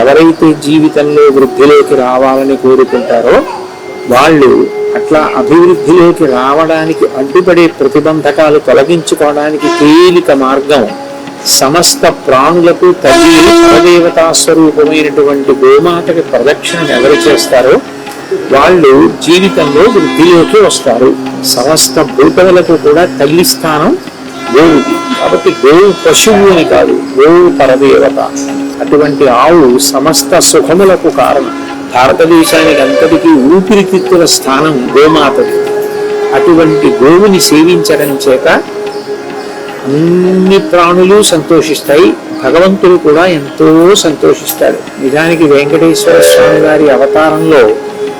ఎవరైతే జీవితంలో వృద్ధిలోకి రావాలని కోరుకుంటారో వాళ్ళు అట్లా అభివృద్ధిలోకి రావడానికి అడ్డుపడే ప్రతిబంధకాలు తొలగించుకోవడానికి తేలిక మార్గం సమస్త ప్రాణులకు తల్లి పరదేవతా స్వరూపమైనటువంటి గోమాతకి ప్రదక్షిణ ఎవరు చేస్తారో వాళ్ళు జీవితంలో వృద్ధిలోకి వస్తారు. సమస్త భూతములకు కూడా తల్లి స్థానం గోవుది కాబట్టి గోవు పశువు అని కాదు గోవు పరదేవత. అటువంటి ఆవు సమస్త సుఖములకు కారణం. భారతదేశానికి అంతటికీ ఊపిరితిత్తుల స్థానం గోమాతది. అటువంటి గోవుని సేవించడం చేత అన్ని ప్రాణులు సంతోషిస్తాయి. భగవంతుడు కూడా ఎంతో సంతోషిస్తాడు. నిజానికి వెంకటేశ్వర స్వామి వారి అవతారంలో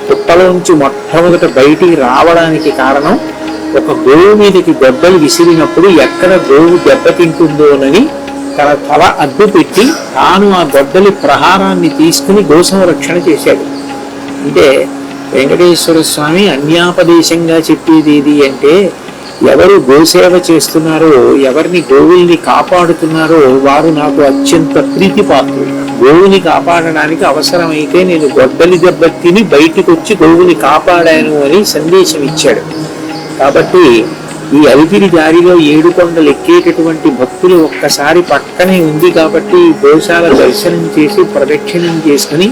పుట్టలోంచి మొట్టమొదట బయటికి రావడానికి కారణం ఒక గోవు మీదకి దెబ్బలు విసిరినప్పుడు ఎక్కడ గోవు దెబ్బతింటుందోనని తన తల అడ్డు పెట్టి తాను ఆ గొడ్డలి ప్రహారాన్ని తీసుకుని గోసంరక్షణ చేశాడు. అంటే వెంకటేశ్వర స్వామి అన్యాపదేశంగా చెప్పేది ఏది అంటే ఎవరు గోసేవ చేస్తున్నారో ఎవరిని గోవుల్ని కాపాడుతున్నారో వారు నాకు అత్యంత ప్రీతి ప్రీతిపాత్రులు. గోవుని కాపాడడానికి అవసరమైతే నేను గొడ్డలి దెబ్బ తిని బయటకు వచ్చి గోవుని కాపాడాను అని సందేశం ఇచ్చాడు కాబట్టి ఈ అలిపిరి దారిలో ఏడు కొండలు ఎక్కేటటువంటి భక్తులు ఒక్కసారి పక్కనే ఉంది కాబట్టి ఈ గోశాల దర్శనం చేసి ప్రదక్షిణం చేసుకుని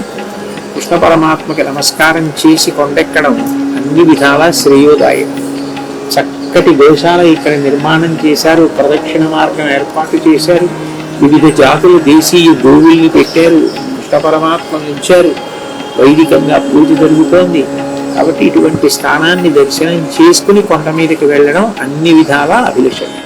కృష్ణ పరమాత్మకి నమస్కారం చేసి కొండెక్కడం అన్ని విధాలా శ్రేయోదాయం. చక్కటి గోశాల ఇక్కడ నిర్మాణం చేశారు ప్రదక్షిణ మార్గం ఏర్పాటు చేశారు వివిధ జాతుల దేశీయ గోవుల్ని పెట్టారు కృష్ణ పరమాత్మ ఉంచారు. వైదికంగా పూజ జరుగుతోంది. కాబట్టి ఇటువంటి స్థానాన్ని దర్శనం చేసుకుని కొండ మీదకి వెళ్ళడం అన్ని విధాలా అభిలషణం